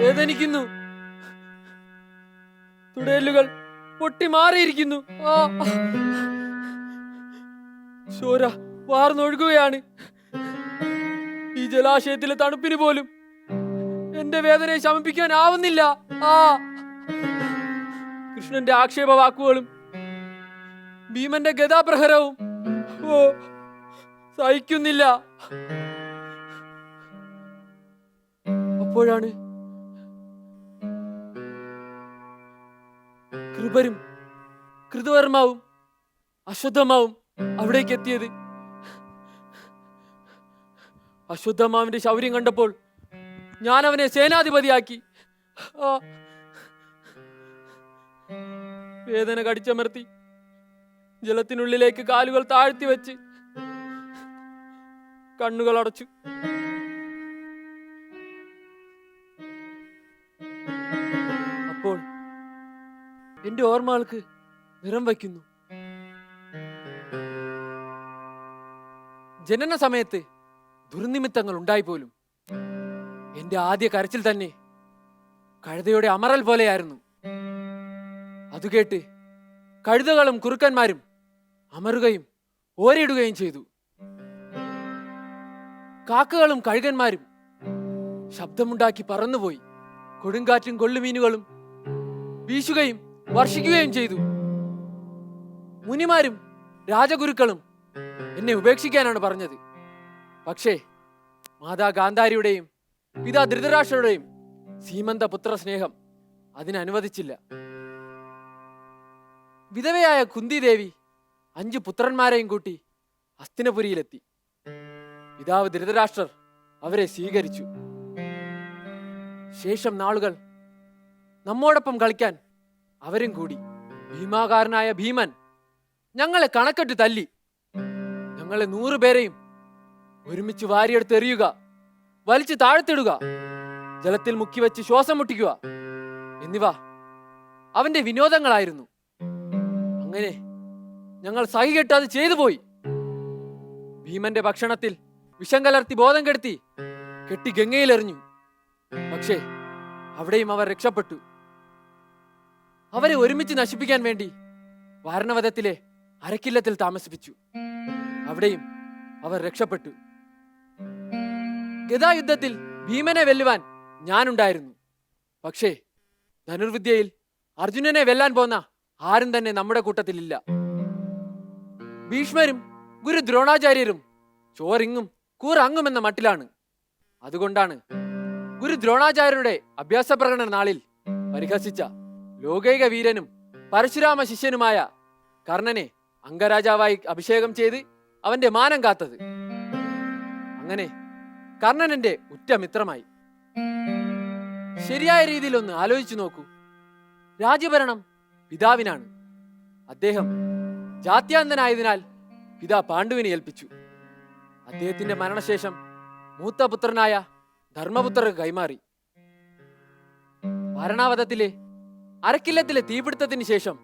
വേദനിക്കുന്നു. തുടയലുകൾ പൊട്ടി മാറിയിരിക്കുന്നു. ചോര വാർന്നൊഴുകുകയാണ്. ഈ ജലാശയത്തിലെ തണുപ്പിന് പോലും എന്റെ വേദനയെ ശമിപ്പിക്കാൻ ആവുന്നില്ല. ആ. കൃഷ്ണന്റെ ആക്ഷേപ വാക്കുകളും ഭീമന്റെ ഗതാപ്രഹരവും ഓ സഹിക്കുന്നില്ല. അപ്പോഴാണ് കൃപരും കൃതവർമാവും അശ്വത്ഥമാവും അവിടേക്ക് എത്തിയത്. അശ്വത്ഥമാവിന്റെ ശൗര്യം കണ്ടപ്പോൾ ഞാൻ അവനെ സേനാധിപതിയാക്കി. വേദന കടിച്ചമർത്തി ജലത്തിനുള്ളിലേക്ക് കാലുകൾ താഴ്ത്തി വെച്ച് കണ്ണുകൾ അടച്ചു എന്റെ ഓർമ്മകൾക്ക് നിറം വയ്ക്കുന്നു. ജനന സമയത്ത് ദുർനിമിത്തങ്ങൾ ഉണ്ടായിപ്പോലും എന്റെ ആദ്യ കരച്ചിൽ തന്നെ കഴുതയുടെ അമറൽ പോലെയായിരുന്നു. അത് കേട്ട് കഴുതകളും കുറുക്കന്മാരും അമറുകയും ഓരിടുകയും ചെയ്തു. കാക്കകളും കഴുകന്മാരും ശബ്ദമുണ്ടാക്കി പറന്നുപോയി. കൊടുങ്കാറ്റും കൊള്ളുമീനുകളും വീശുകയും വർഷിക്കുകയും ചെയ്തു. മുനിമാരും രാജഗുരുക്കളും എന്നെ ഉപേക്ഷിക്കാനാണ് പറഞ്ഞത്. പക്ഷേ മാതാ ഗാന്ധാരിയുടെയും പിതാ ധൃതരാഷ്ട്രയുടെയും സീമന്ത പുത്ര സ്നേഹം അതിനനുവദിച്ചില്ല. വിധവയായ കുന്തിദേവി അഞ്ചു പുത്രന്മാരെയും കൂട്ടി അസ്തിനപുരിയിലെത്തി. പിതാവ് ധൃതരാഷ്ട്രർ അവരെ സ്വീകരിച്ചു. ശേഷം നാളുകൾ നമ്മോടൊപ്പം കളിക്കാൻ അവരും കൂടി. ഭീമാകാരനായ ഭീമൻ ഞങ്ങളെ കണക്കെട്ട് തല്ലി. ഞങ്ങളെ നൂറുപേരെയും ഒരുമിച്ച് വാരിയെടുത്ത് എറിയുക വലിച്ചു താഴ്ത്തിടുക ജലത്തിൽ മുക്കി വെച്ച് ശ്വാസം മുട്ടിക്കുക എന്നിവ അവന്റെ വിനോദങ്ങളായിരുന്നു. അങ്ങനെ ഞങ്ങൾ സഹികെട്ട് അത് ചെയ്തു പോയി ഭീമന്റെ ഭക്ഷണത്തിൽ വിഷം കലർത്തി ബോധം കെടുത്തി കെട്ടി ഗംഗയിലെറിഞ്ഞു. പക്ഷേ അവിടെയും അവർ രക്ഷപ്പെട്ടു. അവരെ ഒരുമിച്ച് നശിപ്പിക്കാൻ വേണ്ടി വാരണവധത്തിലെ അരക്കില്ലത്തിൽ താമസിപ്പിച്ചു. അവിടെയും അവർ രക്ഷപ്പെട്ടു. ഗതായുദ്ധത്തിൽ ഭീമനെ വെല്ലുവാൻ ഞാനുണ്ടായിരുന്നു. പക്ഷേ ധനുർവിദ്യയിൽ അർജുനനെ വെല്ലാൻ പോന്ന ആരും തന്നെ നമ്മുടെ കൂട്ടത്തിലില്ല. ഭീഷ്മരും ഗുരു ദ്രോണാചാര്യരും ചോറിങ്ങും കൂറങ്ങും എന്ന മട്ടിലാണ്. അതുകൊണ്ടാണ് ഗുരു ദ്രോണാചാര്യരുടെ അഭ്യാസ പ്രകടന നാളിൽ പരിഹസിച്ച ലോകൈക വീരനും പരശുരാമ ശിഷ്യനുമായ കർണനെ അംഗരാജാവായി അഭിഷേകം ചെയ്ത് അവന്റെ മാനം കാത്തത്. അങ്ങനെ കർണനന്റെ ഉറ്റ മിത്രമായി. ശരിയായ രീതിയിൽ ഒന്ന് ആലോചിച്ചു നോക്കൂ. രാജ്യഭരണം പിതാവിനാണ്. അദ്ദേഹം ജാത്യാന്തനായതിനാൽ പിതാ പാണ്ഡുവിനെ ഏൽപ്പിച്ചു. അദ്ദേഹത്തിന്റെ മരണശേഷം മൂത്ത പുത്രനായ ധർമ്മപുത്രർക്ക് കൈമാറി. വാരണാവതത്തിലെ അരക്കില്ലത്തിലെ തീപിടുത്തത്തിന് ശേഷം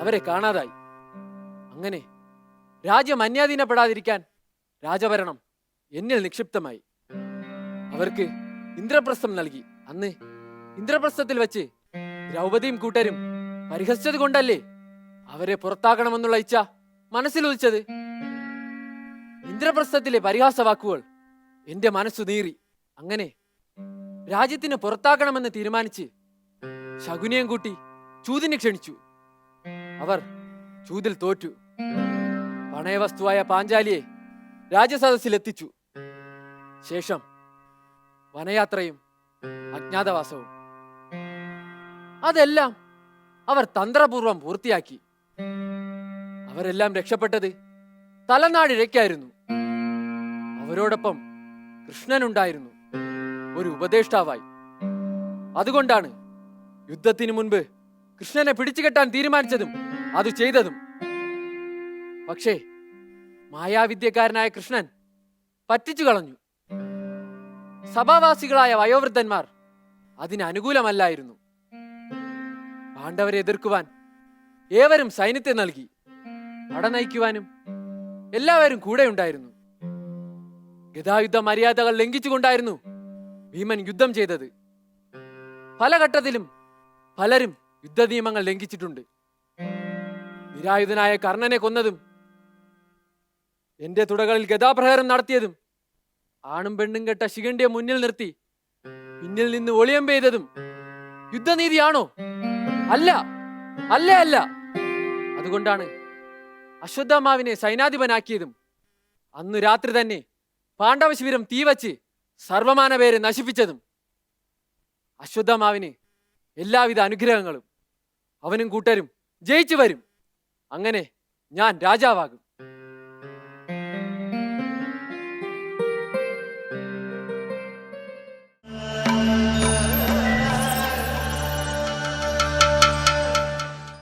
അവരെ കാണാതായി. അങ്ങനെ രാജ്യം അന്യാധീനപ്പെടാതിരിക്കാൻ രാജഭരണം എന്നിൽ നിക്ഷിപ്തമായി. അവർക്ക് ഇന്ദ്രപ്രസ്ഥം നൽകി. അന്ന് ഇന്ദ്രപ്രസ്ഥത്തിൽ വെച്ച് ദ്രൗപദിയും കൂട്ടരും പരിഹസിച്ചത് കൊണ്ടല്ലേ അവരെ പുറത്താക്കണമെന്നുള്ള ഇച്ഛ മനസ്സിലുദിച്ചത് ഇന്ദ്രപ്രസ്ഥത്തിലെ പരിഹാസ വാക്കുകൾ എന്റെ മനസ്സു നീറി. അങ്ങനെ രാജ്യത്തിന് പുറത്താക്കണമെന്ന് തീരുമാനിച്ച് ശകുനിയം കൂട്ടി ചൂതിനെ ക്ഷണിച്ചു. അവർ ചൂതിൽ തോറ്റു. പണയവസ്തുവായ പാഞ്ചാലിയെ രാജസദസ്സിലെത്തിച്ചു. ശേഷം വനയാത്രയും അജ്ഞാതവാസവും. അതെല്ലാം അവർ തന്ത്രപൂർവം പൂർത്തിയാക്കി. അവരെല്ലാം രക്ഷപ്പെട്ടത് തലനാടിഴയ്ക്കായിരുന്നു അവരോടൊപ്പം കൃഷ്ണനുണ്ടായിരുന്നു ഒരു ഉപദേഷ്ടാവായി. അതുകൊണ്ടാണ് യുദ്ധത്തിന് മുൻപ് കൃഷ്ണനെ പിടിച്ചു കെട്ടാൻ തീരുമാനിച്ചതും അത് ചെയ്തതും. പക്ഷേ മായാവിദ്യക്കാരനായ കൃഷ്ണൻ പറ്റിച്ചു കളഞ്ഞു. സഭാവാസികളായ വയോവൃദ്ധന്മാർ അതിന് അനുകൂലമല്ലായിരുന്നു. പാണ്ഡവരെ എതിർക്കുവാൻ ഏവരും സൈന്യത്തെ നൽകി. പട നയിക്കുവാനും എല്ലാവരും കൂടെ ഉണ്ടായിരുന്നു. ഗതായുദ്ധ മര്യാദകൾ ലംഘിച്ചുകൊണ്ടായിരുന്നു ഭീമൻ യുദ്ധം ചെയ്തത്. പല ഘട്ടത്തിലും പലരും യുദ്ധ നിയമങ്ങൾ ലംഘിച്ചിട്ടുണ്ട്. നിരായുധനായ കർണനെ കൊന്നതും എന്റെ തുടകളിൽ ഗതാപ്രഹാരം നടത്തിയതും ആണും പെണ്ണും കെട്ട ശിഖണ്ഡിയെ മുന്നിൽ നിർത്തി പിന്നിൽ നിന്ന് ഒളിയം പെയ്തതും യുദ്ധനീതിയാണോ? അല്ല അല്ല അല്ല. അതുകൊണ്ടാണ് അശ്വത്ഥാമാവിനെ സൈനാധിപനാക്കിയതും അന്നു രാത്രി തന്നെ പാണ്ഡവശിബിരം തീവച്ച് സർവമാന പേരെ നശിപ്പിച്ചതും. അശ്വത്ഥമാവിന് എല്ലാവിധ അനുഗ്രഹങ്ങളും അവനും കൂട്ടരും ജയിച്ചു വരും. അങ്ങനെ ഞാൻ രാജാവാകും.